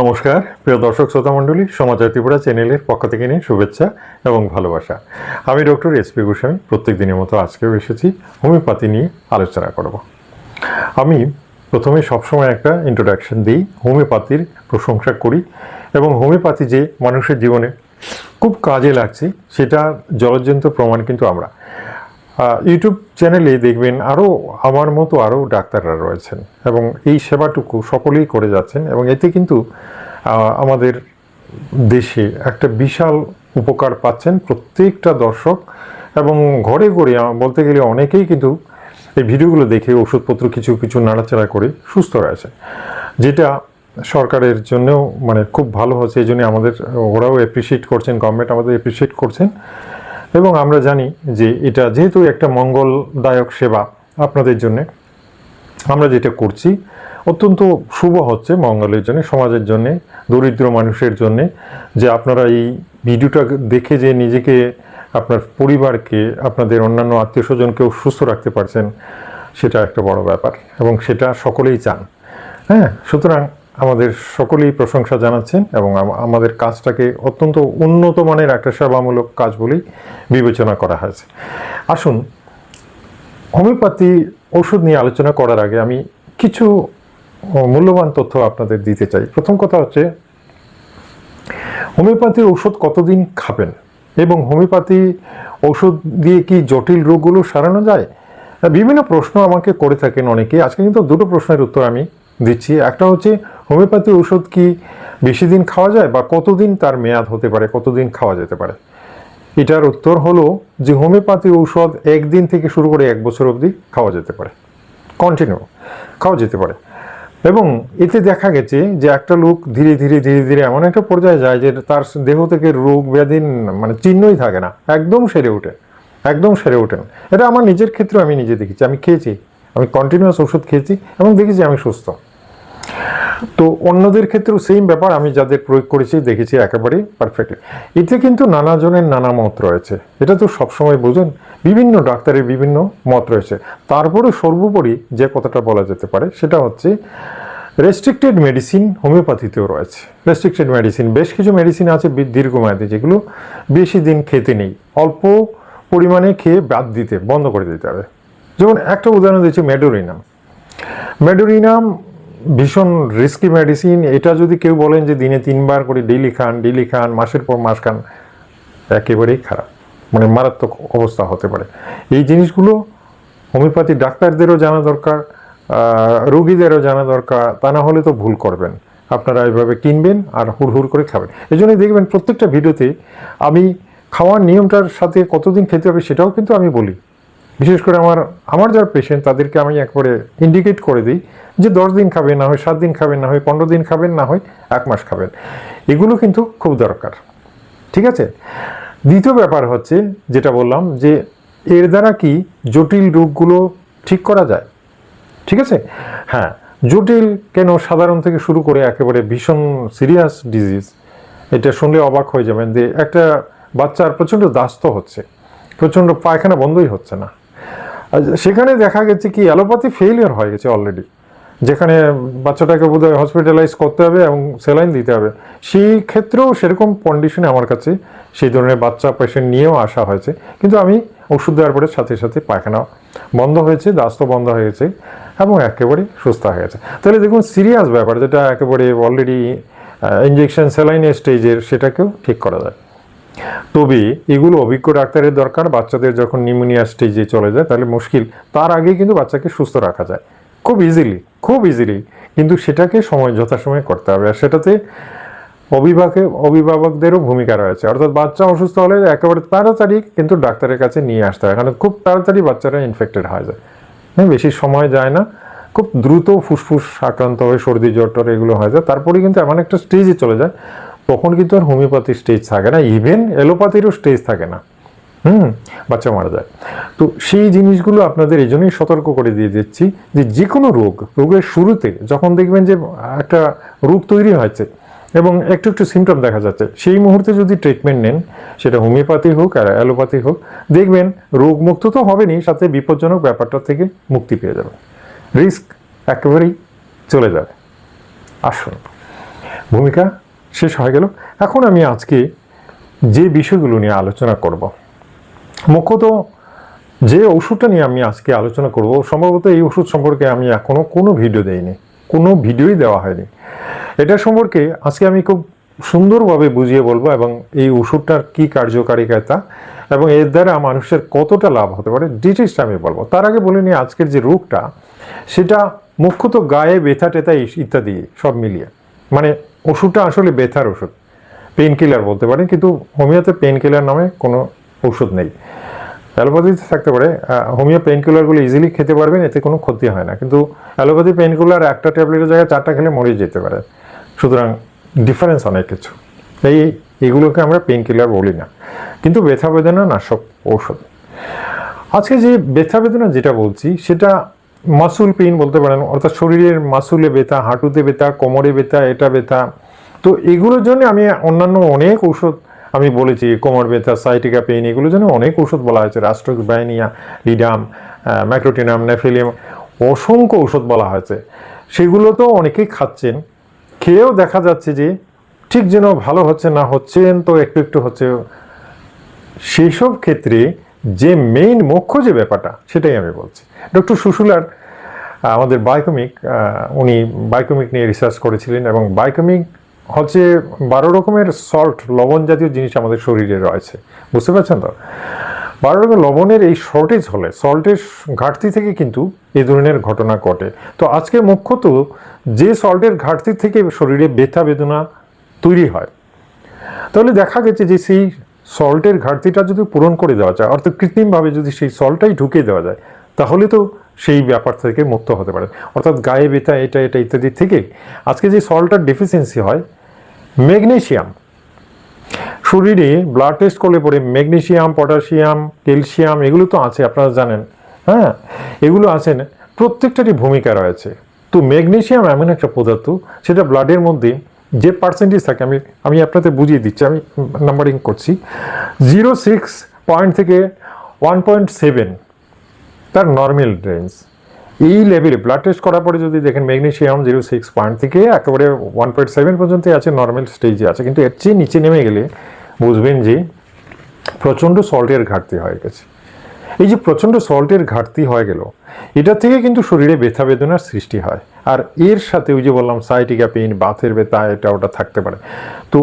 নমস্কার, প্রিয় দর্শক, শ্রোতা মণ্ডলী সমাচার ত্রিপুরা চ্যানেলের পক্ষ থেকে নিয়ে শুভেচ্ছা এবং ভালোবাসা। আমি ডক্টর এস পি গোস্বামী প্রত্যেক দিনের মতো আজকেও এসেছি, হোমিওপ্যাথি নিয়ে আলোচনা করব। আমি প্রথমে সবসময় একটা ইন্ট্রোডাকশন দিই, হোমিওপ্যাথির প্রশংসা করি এবং হোমিওপ্যাথি যে মানুষের জীবনে খুব কাজে লাগছে, সেটা জলজ্জন্ত প্রমাণ কিন্তু আমরা। ইউটিউব চ্যানেলে দেখবেন আরও আমার মতো আরও ডাক্তাররা রয়েছেন এবং এই সেবাটুকু সকলেই করে যাচ্ছেন এবং এতে কিন্তু আমাদের দেশে একটা বিশাল উপকার পাচ্ছেন প্রত্যেকটা দর্শক এবং ঘরে ঘরে বলতে গেলে অনেকেই কিন্তু এই ভিডিওগুলো দেখে ওষুধপত্র কিছু কিছু নাড়াচাড়া করে সুস্থ রয়েছে যেটা সরকারের জন্যও মানে খুব ভালো হচ্ছে, এই জন্য আমাদের, ওরাও অ্যাপ্রিসিয়েট করছেন গভর্নমেন্ট আমাদের অ্যাপ্রিসিয়েট করছেন। এবং আমরা জানি যে এটা যেহেতু একটা মঙ্গলদায়ক সেবা আপনাদের জন্য, আমরা যেটা করছি, অত্যন্ত শুভ হচ্ছে মঙ্গলের জন্য, সমাজের জন্য, দরিদ্র মানুষের জন্য, যে আপনারা এই ভিডিওটা দেখে যে নিজেকে, আপনার পরিবারকে, আপনাদের অন্যান্য আত্মীয় স্বজনকেও সুস্থ রাখতে পারছেন, সেটা একটা বড় ব্যাপার এবং সেটা সকলেই চান। হ্যাঁ সুতরাং আমাদের সকলেই প্রশংসা জানাচ্ছেন এবং আমাদের কাজটাকে অত্যন্ত উন্নত মানের একটা সেবামূলক কাজ বলেই বিবেচনা করা হয়েছে। আসুন, হোমিওপ্যাথি ওষুধ নিয়ে আলোচনা করার আগে আমি কিছু মূল্যবান তথ্য আপনাদের দিতে চাই। প্রথম কথা হচ্ছে, হোমিওপ্যাথি ওষুধ কতদিন খাবেন এবং হোমিওপ্যাথি ওষুধ দিয়ে কি জটিল রোগগুলো সারানো যায়? বিভিন্ন প্রশ্ন আমাকে করে থাকেন অনেকে আজকে কিন্তু দুটো প্রশ্নের উত্তর আমি দিচ্ছি। একটা হচ্ছে হোমিওপ্যাথি ওষুধ কি বেশি দিন খাওয়া যায় বা কতদিন তার মেয়াদ হতে পারে, কতদিন খাওয়া যেতে পারে? এটার উত্তর হলো যে হোমিওপ্যাথি ঔষধ একদিন থেকে শুরু করে এক বছর অবধি খাওয়া যেতে পারে। কন্টিনিউ খাওয়া যেতে পারে। এবং এতে দেখা গেছে যে একটা লোক ধীরে ধীরে ধীরে ধীরে এমন একটা পর্যায়ে যায় যে তার দেহ থেকে রোগ, ব্যাধি মানে চিহ্নই থাকে না, একদম সেরে ওঠে, একদম সেরে ওঠেন এটা আমার নিজের ক্ষেত্রে আমি নিজে দেখেছি। আমি খেয়েছি, আমি কন্টিনিউয়াস ওষুধ খেয়েছি এবং দেখেছি আমি সুস্থ। তো অন্যদের ক্ষেত্রেও সেম ব্যাপার, আমি যাদের প্রয়োগ করেছি, দেখেছি একেবারেই পারফেক্টলি এতে কিন্তু নানা জনের নানা মত রয়েছে। এটা তো সবসময় বুঝুন, বিভিন্ন ডাক্তারের বিভিন্ন মত রয়েছে। তারপরে সর্বোপরি যে কথাটা বলা যেতে পারে, সেটা হচ্ছে রেস্ট্রিক্টেড মেডিসিন হোমিওপ্যাথিতেও রয়েছে। রেস্ট্রিক্টেড মেডিসিন বেশ কিছু মেডিসিন আছে দীর্ঘমেয়াদী, যেগুলো বেশি দিন খেতে নেই। অল্প পরিমাণে খেয়ে বাদ দিতে, বন্ধ করে দিতে হবে। যেমন একটা উদাহরণ দিচ্ছি মেডোরিনাম। মেডোরিনাম ভীষণ রিস্কি মেডিসিন এটা যদি কেউ বলেন যে দিনে তিনবার করে ডেইলি খান ডেইলি খান, মাসের পর মাস খান, একেবারেই খারাপ। মানে মারাত্মক অবস্থা হতে পারে। এই জিনিসগুলো হোমিওপ্যাথি ডাক্তারদেরও জানা দরকার রোগীদেরও জানা দরকার। তা না হলে তো ভুল করবেন। আপনারা এইভাবে কিনবেন আর হুড় হুড় করে খাবেন। এই জন্যই দেখবেন প্রত্যেকটা ভিডিওতে আমি খাওয়ার নিয়মটার সাথে কতদিন খেতে হবে সেটাও কিন্তু আমি বলি। বিশেষ করে আমার আমার যারা পেশেন্ট তাদেরকে আমি একবারে ইন্ডিকেট করে দিই যে দশ দিন খাবেন, না হয় সাত দিন খাবেন, না হয় পনেরো দিন খাবেন, না হয় এক মাস খাবেন। এগুলো কিন্তু খুব দরকার। ঠিক আছে? দ্বিতীয় ব্যাপার হচ্ছে যেটা বললাম যে এর দ্বারা কি জটিল রোগগুলো ঠিক করা যায়? ঠিক আছে? হ্যাঁ জটিল কেন সাধারণ থেকে শুরু করে একেবারে ভীষণ সিরিয়াস ডিজিজ এটা শুনলে অবাক হয়ে যাবেন যে একটা বাচ্চার প্রচণ্ড দাস্ত হচ্ছে, প্রচণ্ড পায়খানা বন্ধই হচ্ছে না। সেখানে দেখা গেছে কি, অ্যালোপ্যাথি ফেলিয়ার হয়ে গেছে অলরেডি যেখানে বাচ্চাটাকে বোধহয় হসপিটালাইজ করতে হবে এবং স্যালাইন দিতে হবে। সেই ক্ষেত্রেও সেরকম কন্ডিশনে আমার কাছে সেই ধরনের বাচ্চা পেশেন্ট নিয়েও আসা হয়েছে। কিন্তু আমি ওষুধ দেওয়ার পরে সাথে সাথে পায়খানা বন্ধ হয়েছে, দাস্ত বন্ধ হয়েছে এবং একেবারে সুস্থ হয়ে গেছে। তাহলে দেখুন সিরিয়াস ব্যাপার যেটা একেবারে অলরেডি ইঞ্জেকশন স্যালাইনের স্টেজের সেটাকেও ঠিক করা যায়। তবে এগুলো অভিজ্ঞ ডাক্তারের দরকার। বাচ্চাদের যখন নিউমোনিয়া স্টেজে চলে যায়, তাহলে মুশকিল। তার আগে কিন্তু বাচ্চাকে সুস্থ রাখা যায়। খুব ইজিলি খুব ইজিলি কিন্তু সেটাকে সময়, যথাসময়ে করতে হবে। আর সেটাতে অভিভাবকে, অভিভাবকদেরও ভূমিকা রয়েছে। অর্থাৎ বাচ্চা অসুস্থ হলে একেবারে তাড়াতাড়ি কিন্তু ডাক্তারের কাছে নিয়ে আসতে হয়। কারণ খুব তাড়াতাড়ি বাচ্চারা ইনফেক্টেড হয়ে যায়। হ্যাঁ বেশি সময় যায় না। খুব দ্রুত ফুসফুস আক্রান্ত হয়ে, সর্দি, জ্বর, টর এগুলো হয়ে যায়। তারপরে কিন্তু এমন একটা স্টেজে চলে যায় তখন কিন্তু আর হোমিওপ্যাথি স্টেজ থাকে না ইভেন অ্যালোপ্যাথিরও স্টেজ থাকে না। হুম, বাচ্চা মারা যায়। তো সেই জিনিসগুলো আপনাদের এই জন্যই সতর্ক করে দিয়ে দিচ্ছি যে যে কোনো রোগ, রোগের শুরুতে যখন দেখবেন যে একটা রোগ তৈরি হয়েছে এবং একটু একটু সিমটম দেখা যাচ্ছে, সেই মুহূর্তে যদি ট্রিটমেন্ট নেন, সেটা হোমিওপ্যাথি হোক আর অ্যালোপ্যাথি হোক, দেখবেন রোগ মুক্ত তো হবেনই, সাথে বিপজ্জনক ব্যাপারটা থেকে মুক্তি পেয়ে যাবেন। রিস্ক একেবারেই চলে যাবে। আসুন, ভূমিকা শেষ হয়ে গেল। এখন আমি আজকে যে বিষয়গুলো নিয়ে আলোচনা করব, মুখ্যত যে ওষুধটা নিয়ে আমি আজকে আলোচনা করব, সম্ভবত এই ওষুধ সম্পর্কে আমি এখনও কোনো ভিডিও দেইনি, কোনো ভিডিওই দেওয়া হয়নি। এটা সম্পর্কে আজকে আমি খুব সুন্দরভাবে বুঝিয়ে বলব এবং এই ওষুধটার কী কার্যকারিতা এবং এর দ্বারা মানুষের কতটা লাভ হতে পারে ডিটেলসটা আমি বলব। তার আগে বলে নিই, আজকের যে রোগটা, সেটা মুখ্যত গায়ে ব্যথা টেথা ইত্যাদি সব মিলিয়ে মানে ওষুধটা আসলে ব্যথার ওষুধ। পেন কিলার বলতে পারেন, কিন্তু হোমিওতে পেন কিলার নামে কোনো ওষুধ নেই। অ্যালোপ্যাথিতে থাকতে পারে হোমিও পেন কিলারগুলো ইজিলি খেতে পারবেন, এতে কোনো ক্ষতি হয় না। কিন্তু অ্যালোপ্যাথি পেন কিলার একটা ট্যাবলেটের জায়গায় চারটা খেলে মরে যেতে পারে। সুতরাং ডিফারেন্স অনেক কিছু। এই এগুলোকে আমরা পেন কিলার বলি না। কিন্তু ব্যথা বেদনা নাশক ঔষধ। আজকে যে ব্যথা বেদনা যেটা বলছি, সেটা মাসুল পেইন বলতে পারেন, অর্থাৎ শরীরের মাসুলে ব্যথা, হাঁটুতে ব্যথা, কোমরে ব্যথা, এটা ব্যথা। তো এগুলোর জন্য আমি অন্যান্য অনেক ঔষধ আমি বলেছি, কোমর ব্যথা সাইটিকা পেইন এগুলোর জন্য অনেক ওষুধ বলা হয়েছে। রাষ্ট্রক বায়নিয়া লিডাম ম্যাক্রোটিনাম নেফিলিয়াম অসংখ্য ওষুধ বলা হয়েছে। সেগুলো তো অনেকেই খাচ্ছেন। খেয়েও দেখা যাচ্ছে যে ঠিক যেন ভালো হচ্ছে না হচ্ছেন, তো একটু একটু হচ্ছে। সেই সব ক্ষেত্রে যে মেইন মুখ্য যে ব্যাপারটা, সেটাই আমি বলছি। ডক্টর সুশুলার আমাদের বায়োকমিক উনি বায়োকমিক নিয়ে রিসার্চ করেছিলেন এবং বায়োকমিক হচ্ছে বারো রকমের সল্ট লবণ জাতীয় জিনিস আমাদের শরীরে রয়েছে। বুঝতে পারছেন তো? বারো রকমের লবণের এই শর্টেজ হলে সল্টের ঘাটতি থেকে কিন্তু এই ধরনের ঘটনা ঘটে। তো আজকে মুখ্যত যে সল্টের ঘাটতি থেকে শরীরে ব্যথা বেদনা তৈরি হয়। তাহলে দেখা গেছে যে সেই সল্টের ঘাটতিটা যদি পূরণ করে দেওয়া যায়, অর্থাৎ কৃত্রিমভাবে যদি সেই সল্টটাই ঢুকিয়ে দেওয়া যায়, তাহলে তো সেই ব্যাপার থেকে মুক্ত হতে পারে। অর্থাৎ গায়ে ব্যথা, এটা এটা ইত্যাদি থেকে আজকে যে সল্টটার ডেফিসিয়েন্সি হয় ম্যাগনেশিয়াম শরীরে ব্লাড টেস্ট করলে পরে ম্যাগনেশিয়াম পটাশিয়াম ক্যালসিয়াম এগুলো তো আছে, আপনারা জানেন। হ্যাঁ এগুলো আছেন, প্রত্যেকটারই ভূমিকা রয়েছে। তো ম্যাগনেশিয়াম এমন একটা পদার্থ, সেটা ব্লাডের মধ্যে যে পার্সেন্টেজ থাকে, আমি আমি আপনাদের বুঝিয়ে দিচ্ছি, আমি নাম্বারিং করছি। জিরো সিক্স পয়েন্ট থেকে ওয়ান পয়েন্ট সেভেন তার নর্মাল রেঞ্জ এই লেভেলে ব্লাড টেস্ট করার পরে যদি দেখেন ম্যাগনেশিয়াম জিরো সিক্স পয়েন্ট থেকে একেবারে ওয়ান পয়েন্ট সেভেন পর্যন্ত আছে নর্মাল স্টেজে আছে। কিন্তু এর চেয়ে নিচে নেমে গেলে বুঝবেন যে প্রচণ্ড সল্টের ঘাটতি হয়ে গেছে। এই যে প্রচণ্ড সল্টের ঘাটতি হয়ে গেল এটা থেকে কিন্তু শরীরে ব্যথা বেদনার সৃষ্টি হয়। আর এর সাথে ওই যে বললাম সাইটিকা পেইন বাথের বেতা এটা ওটা থাকতে পারে। তো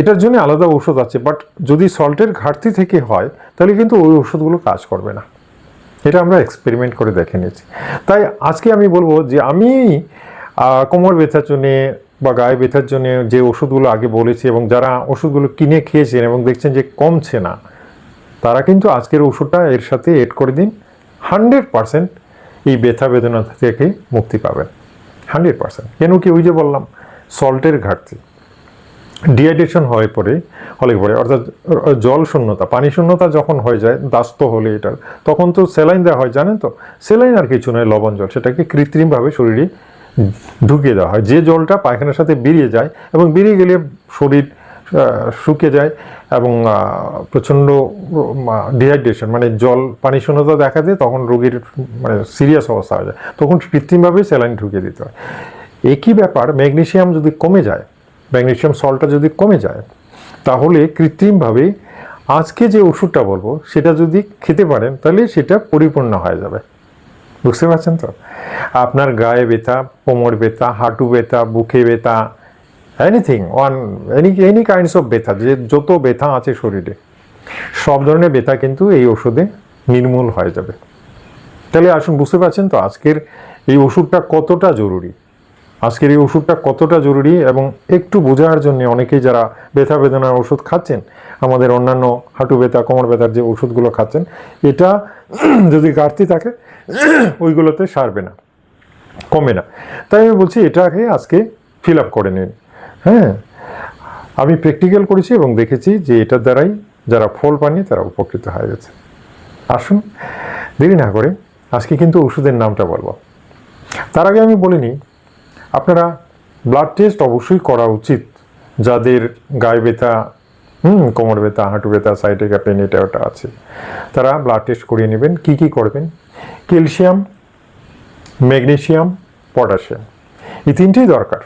এটার জন্য আলাদা ওষুধ আছে, বাট যদি সল্টের ঘাটতি থেকে হয়, তাহলে কিন্তু ওই ওষুধগুলো কাজ করবে না। এটা আমরা এক্সপেরিমেন্ট করে দেখে নিয়েছি। তাই আজকে আমি বলব যে আমি কোমর ব্যথার জন্যে বা গায়ে ব্যথার জন্য যে ওষুধগুলো আগে বলেছি এবং যারা ওষুধগুলো কিনে খেয়েছেন এবং দেখছেন যে কমছে না, তারা কিন্তু আজকের ওষুধটা এর সাথে এড করে দিন। হান্ড্রেড পারসেন্ট এই ব্যথা বেদনা থেকে মুক্তি পাবেন। Hundred percent. কেন কি ওই যে বললাম, সল্টের ঘাটতি। ডিহাইড্রেশন হয়ে পরে হলে পরে অর্থাৎ জল শূন্যতা, পানি শূন্যতা যখন হয়ে যায়, দাস্ত হলে এটার তখন তো স্যালাইন দেওয়া হয়, জানেন তো? স্যালাইন আর কিছু নয়, লবণ জল, সেটাকে কৃত্রিমভাবে শরীরে ঢুকিয়ে দেওয়া হয়। যে জলটা পায়খানার সাথে বেরিয়ে যায় এবং বেরিয়ে গেলে শরীর শুকিয়ে যায় এবং প্রচণ্ড ডিহাইড্রেশন মানে জল, পানি শূন্যতা দেখা দেয় তখন রোগীর মানে সিরিয়াস অবস্থা হয়ে যায়। তখন কৃত্রিমভাবে স্যালাইন ঢুকিয়ে দিতে হয়। একই ব্যাপার ম্যাগনেশিয়াম যদি কমে যায় ম্যাগনেশিয়াম সল্টটা যদি কমে যায়, তাহলে কৃত্রিমভাবে আজকে যে ওষুধটা বলব, সেটা যদি খেতে পারেন, তাহলে সেটা পরিপূর্ণ হয়ে যাবে। বুঝতে পারছেন তো? আপনার গায়ে ব্যথা, কোমর ব্যথা, হাঁটু ব্যথা, বুকে ব্যথা anything one any any kinds of ব্যথা যে যত ব্যথা আছে শরীরে, সব ধরনের ব্যথা কিন্তু এই ওষুধে নির্মূল হয়ে যাবে। তাহলে আসুন, বুঝতে পারছেন তো আজকের এই ওষুধটা কতটা জরুরি? আজকের এই ওষুধটা কতটা জরুরি এবং একটু বোঝার জন্য অনেকেই যারা ব্যথা বেদনার ওষুধ খাচ্ছেন, আমাদের অন্যান্য হাঁটু ব্যথা, কোমর ব্যথার যে ওষুধগুলো খাচ্ছেন, এটা যদি ঘাটতি থাকে, ওইগুলোতে সারবে না, কমে না। তাই আমি বলছি এটাকে আজকে ফিল আপ করে নিন। হ্যাঁ আমি প্র্যাকটিক্যাল করেছি এবং দেখেছি যে এটার দ্বারাই যারা ফল পানি তারা উপকৃত হয়ে গেছে। আসুন, দেরি না করে আজকে কিন্তু ওষুধের নামটা বলব। তার আগে আমি বলিনি, আপনারা ব্লাড টেস্ট অবশ্যই করা উচিত। যাদের গায়ে ব্যথা, হুম, কোমর ব্যথা, হাঁটু ব্যথা সাইটিকা পেন এটা ওটা আছে। তারা ব্লাড টেস্ট করিয়ে নেবেন। কি কি করবেন? Calcium magnesium potassium. এই তিনটেই দরকার।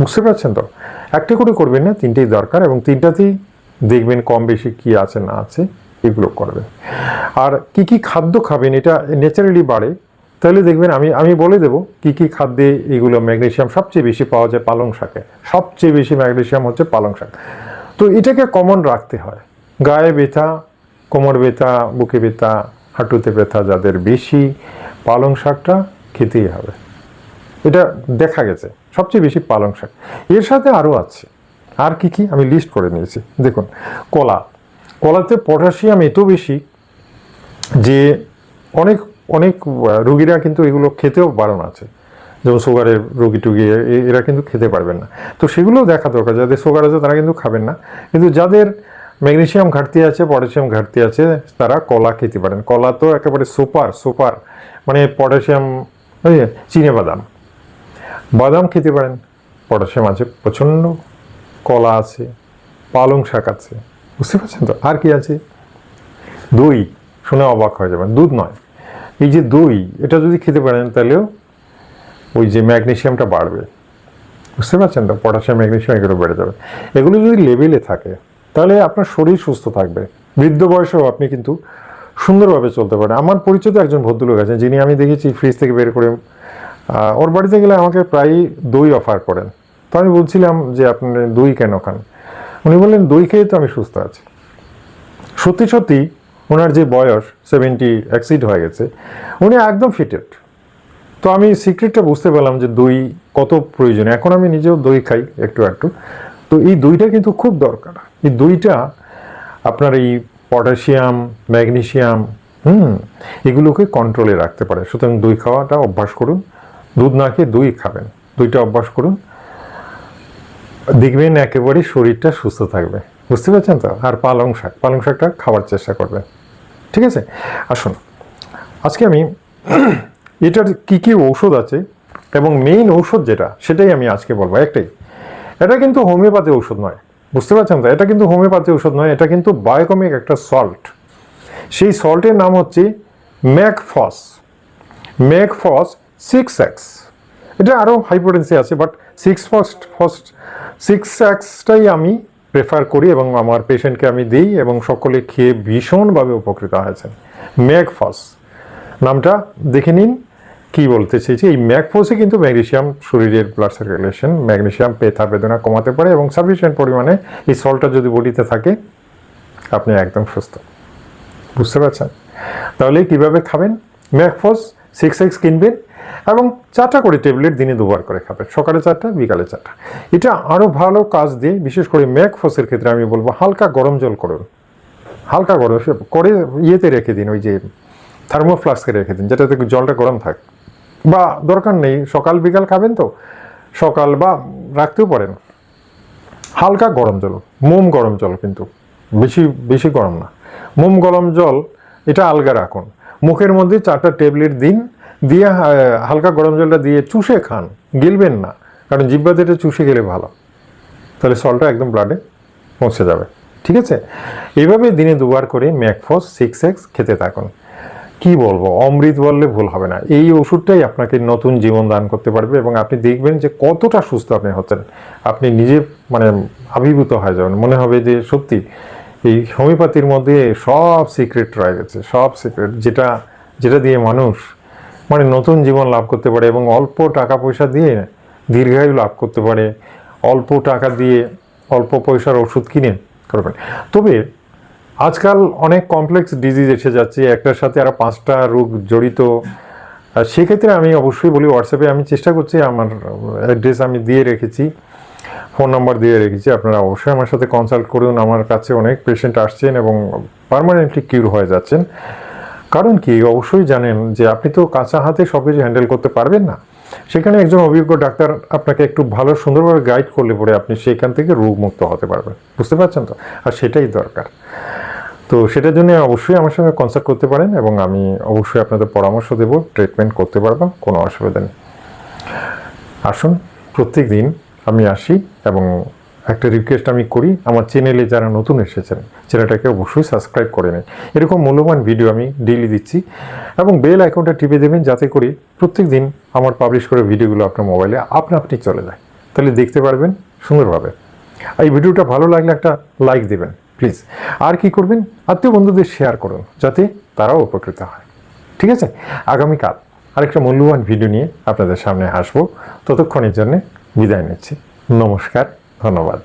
বুঝতে পারছেন তো? একটা করে করবেন না, তিনটেই দরকার এবং তিনটাতেই দেখবেন কম বেশি কি আছে, না আছে, এগুলো করবেন। আর কি কি খাদ্য খাবেন, এটা ন্যাচারালি বাড়ে। তাহলে দেখবেন আমি আমি বলে দেবো কি কি খাদ্যে এগুলো ম্যাগনেশিয়াম সবচেয়ে বেশি পাওয়া যায় পালং শাকে। সবচেয়ে বেশি ম্যাগনেশিয়াম হচ্ছে পালং শাক। তো এটাকে কমন রাখতে হয়। গায়ে ব্যথা, কোমর ব্যথা, বুকে ব্যথা, হাঁটুতে ব্যথা যাদের বেশি, পালং শাকটা খেতেই হবে। এটা দেখা গেছে। সবচেয়ে বেশি পালং শাক। এর সাথে আরও আছে। আর কি কি? আমি লিস্ট করে নিয়েছি। দেখুন, কলা। কলাতে পটাশিয়াম এত বেশি যে অনেক অনেক রুগীরা কিন্তু এগুলো খেতেও বারণ আছে। যেমন সুগারের রুগী টুগি এরা কিন্তু খেতে পারবেন না। তো সেগুলোও দেখা দরকার। যাদের সুগার আছে, তারা কিন্তু খাবেন না। কিন্তু যাদের ম্যাগনেশিয়াম ঘাটতি আছে পটাশিয়াম ঘাটতি আছে, তারা কলা খেতে পারেন। কলা তো একেবারে সুপার সুপার মানে পটাশিয়াম চিনে বাদাম। বাদাম খেতে পারেন পটাশিয়াম আছে প্রচণ্ড কলা আছে, পালং শাক আছে। বুঝতে পারছেন তো? আর কি আছে? দই, শুনে অবাক হয়ে যাবেন। দুধ নয়। এই যে দই, এটা যদি খেতে পারেন তাহলেও ওই যে ম্যাগনেশিয়ামটা বাড়বে। বুঝতে পারছেন তো? পটাশিয়াম ম্যাগনেশিয়াম এগুলো বেড়ে যাবে। এগুলো যদি লেভেলে থাকে, তাহলে আপনার শরীর সুস্থ থাকবে। বৃদ্ধ বয়সেও আপনি কিন্তু সুন্দরভাবে চলতে পারেন। আমার পরিচিত একজন ভদ্রলোক আছেন, যিনি আমি দেখেছি ফ্রিজ থেকে বের করে ওর বাড়িতে গেলে আমাকে প্রায়ই দই অফার করেন। তো আমি বলছিলাম যে আপনি দই কেন খান? উনি বললেন, দই খেয়ে তো আমি সুস্থ আছি। সত্যি সত্যি ওনার যে বয়স সেভেন্টি অ্যাক্সিড হয়ে গেছে, উনি একদম ফিটেড তো আমি সিক্রেটটা বুঝতে পারলাম যে দই কত প্রয়োজন। এখন আমি নিজেও দই খাই একটু একটু তো এই দইটা কিন্তু খুব দরকার। এই দইটা আপনার এই পটাশিয়াম, ম্যাগনেশিয়াম, হুম, এগুলোকে কন্ট্রোলে রাখতে পারে। সুতরাং দই খাওয়াটা অভ্যাস করুন। দুধ না খেয়ে দই খাবেন। দুইটা অভ্যাস করুন। দেখবেন একেবারে শরীরটা সুস্থ থাকবে। বুঝতে পারছেন তো? আর পালং শাক। পালং শাকটা খাওয়ার চেষ্টা করবেন। ঠিক আছে? আসুন। আজকে আমি এটার কি কি ঔষধ আছে এবং মেইন ঔষধ যেটা, সেটাই আমি আজকে বলব। একটাই। এটা কিন্তু হোমিওপ্যাথি ঔষধ নয়। বুঝতে পারছেন তো? এটা কিন্তু হোমিওপ্যাথি ঔষধ নয়। এটা কিন্তু বায়োকমিক একটা সল্ট সেই সল্টের নাম হচ্ছে ম্যাকফস। ম্যাকফস সিক্স এক্স এটা আরও হাইপোটেন্সি আছে but six first first six এক্সটাই আমি প্রেফার করি এবং আমার পেশেন্টকে আমি দিই এবং সকলে খেয়ে ভীষণভাবে উপকৃত হয়েছেন। ম্যাকফস নামটা দেখে নিন, কি বলতে চেয়েছি এই ম্যাকফোসে কিন্তু ম্যাগনেশিয়াম শরীরের ব্লাড সার্কুলেশন ম্যাগনেশিয়াম পেথা বেদনা কমাতে পারে এবং সাফিসিয়েন্ট পরিমাণে এই সল্টটা যদি বডিতে থাকে, আপনি একদম সুস্থ। বুঝতে পারছেন? তাহলে কীভাবে খাবেন? ম্যাকফোস সিক্স এক্স কিনবেন এবং চারটা করে ট্যাবলেট দিনে দুবার করে খাবেন সকালে চারটা, বিকালে চারটা। এটা আরও ভালো কাজ দিয়ে, বিশেষ করে ম্যাক ম্যাকফোসের ক্ষেত্রে আমি বলব, হালকা গরম জল করুন। হালকা গরম, করে ইয়েতে রেখে দিন, ওই যে থার্মোফ্লাস্কে রেখে দিন, যেটাতে জলটা গরম থাক। বা দরকার নেই, সকাল, বিকাল খাবেন তো, সকাল বা রাখতেও পারেন। হালকা গরম জল, মোম গরম জল কিন্তু, বেশি বেশি গরম না। মোম গরম জল, এটা আলগা রাখুন। মুখের মধ্যে চারটা ট্যাবলেট দিন দিয়ে হালকা গরম জলটা দিয়ে চুষে খান। গিলবেন না, কারণ জিব্বাতে এটা চুষে গেলে ভালো। তাহলে সলটা একদম ব্লাডে পৌঁছে যাবে। ঠিক আছে? এইভাবে দিনে দুবার করে ম্যাকফস সিক্স এক্স খেতে থাকুন। কি বলব, অমৃত বললে ভুল হবে না। এই ওষুধটাই আপনাকে নতুন জীবন দান করতে পারবে এবং আপনি দেখবেন যে কতটা সুস্থ আপনি হচ্ছেন। আপনি নিজে মানে আবির্ভূত হয়ে যাবেন। মনে হবে যে সত্যি এই হোমিওপ্যাথির মধ্যে সব সিক্রেট রয়ে গেছে, সব সিক্রেট যেটা যেটা দিয়ে মানুষ মানে নতুন জীবন লাভ করতে পারে এবং অল্প টাকা পয়সা দিয়ে দীর্ঘায়ু লাভ করতে পারে, অল্প টাকা দিয়ে অল্প পয়সার ওষুধ কিনে করবেন তবে আজকাল অনেক কমপ্লেক্স ডিজিজ এসে যাচ্ছে, একটার সাথে আরও পাঁচটা রোগ জড়িত। সেক্ষেত্রে আমি অবশ্যই বলি হোয়াটসঅ্যাপে আমি চেষ্টা করছি, আমার অ্যাড্রেস আমি দিয়ে রেখেছি ফোন নাম্বার দিয়ে রেখেছি, আপনারা অবশ্যই আমার সাথে কনসাল্ট করুন, আমার কাছে অনেক পেশেন্ট আসছেন এবং পার্মানেন্টলি কিউর হয়ে যাচ্ছেন। কারণ কি? অবশ্যই জানেন যে আপনি তো কাঁচা হাতে সব কিছু হ্যান্ডেল করতে পারবেন না। সেখানে একজন অভিজ্ঞ ডাক্তার আপনাকে একটু ভালো সুন্দরভাবে গাইড করলে পরে আপনি সেখান থেকে রোগমুক্ত হতে পারবেন। বুঝতে পারছেন তো? আর সেটাই দরকার। তো সেটার জন্য অবশ্যই আমার সঙ্গে কনসাল্ট করতে পারেন এবং আমি অবশ্যই আপনাদের পরামর্শ দেব ট্রিটমেন্ট করতে পারব, কোনো অসুবিধা নেই। আসুন প্রত্যেক দিন আমি আসি এবং একটা রিকোয়েস্ট আমি করি, আমার চ্যানেলে যারা নতুন এসেছেন, চ্যানেলটাকে অবশ্যই সাবস্ক্রাইব করে নেন। এরকম মূল্যবান ভিডিও আমি ডেইলি দিচ্ছি এবং বেল আইকনটা টিপে দেবেন যাতে করে প্রত্যেক দিন আমার পাবলিশ করে ভিডিওগুলো আপনার মোবাইলে আপনা আপনি চলে যায়। তাহলে দেখতে পারবেন সুন্দরভাবে। এই ভিডিওটা ভালো লাগলে একটা লাইক দেবেন প্লিজ আর কি করবেন? আত্মীয় বন্ধুদের শেয়ার করুন, যাতে তারাও উপকৃত হয়। ঠিক আছে? আগামীকাল আরেকটা মূল্যবান ভিডিও নিয়ে আপনাদের সামনে আসব। ততক্ষণের জন্য বিদায় নিচ্ছি। নমস্কার। ধন্যবাদ।